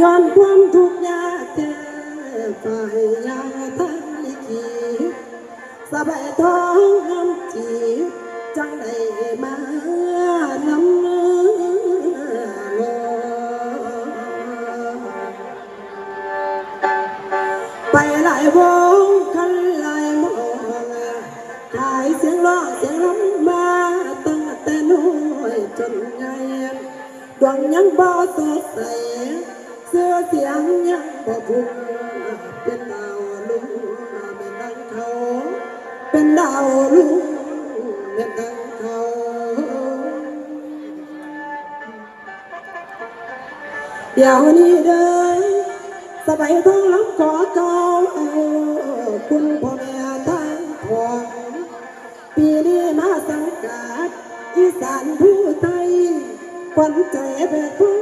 ย้อนความทุกข์ยากแท้ฝ่ายยาทั้งลิขิตสบายท้องน้ำจีบจังได้มานำเนื้อไปหลายวงกันหลายหมองขายเสียงร้องเสียงร้องมาตั้งแต่น้อยจนใหญ่ดวงยังบ่สดใส เสียงยังบ่พุ่งเป็นดาวลุงเป็นดังเขาเป็นดาวลุงเป็นดังเขาเดี๋ยวนี้เด้อสบายท้องรับขอเก่าคุณพ่อแม่ทั้งพองปีนี้มาสังกัดอีสานผู้ไทยขวัญใจแบบทุ่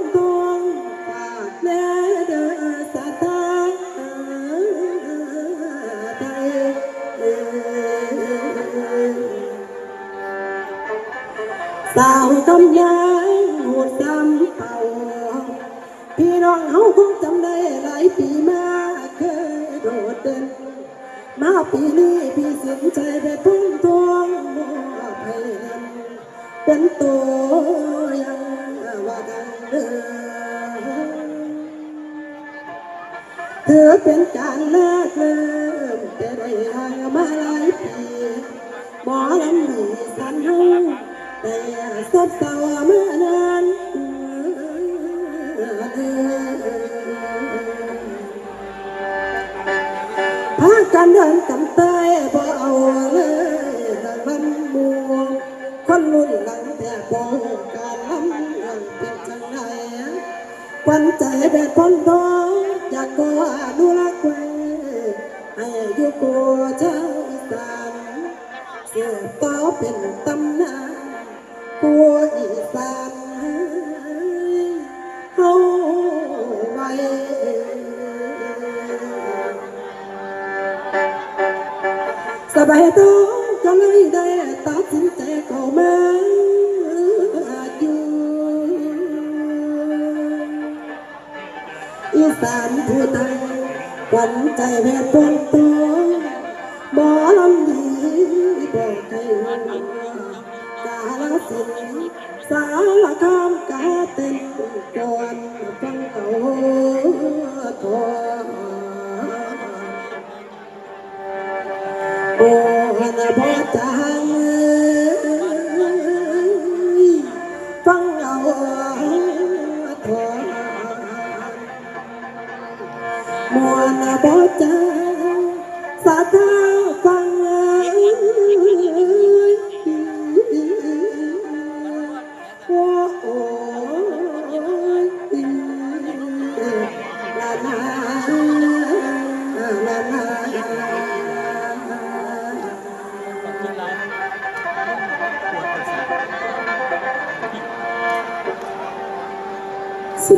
สาวกำยายหูดำเป่า พี่น้องเฮาคงจำได้หลายปีมาเคยโดดเด่น มาปีนี้พี่สินใจไปทุ่งทวงมอบให้นเป็นตัวย่างว่าดังเดิมเธอเป็นการแรกเริ่มแต่ได้ห่างมาหลาย แต่ซบเศร้ามื่อนานพากันเดินกำเตยบ่เอาเลยดังมันมัวคนรุ่นหลังแต่บ่การล้ำเรื่องเป็นจังไดควันใจแบบพ้นทองอยากก็อนุรักษ์ไว้ให้อยู่กัวเจ้าอีสานเสืบต่อเป็นตำ สบายตัวก็เลยได้ตัดสินใจเข้ามาอยู่อีสานผู้ไทยขวัญใจแม่ปนตัวหมอลำดีบอกให้หัวกาลสินสารคามกาต โบหนบอทางฟังเอาทอนมวนบอจางสาทางฟังโอ้ยล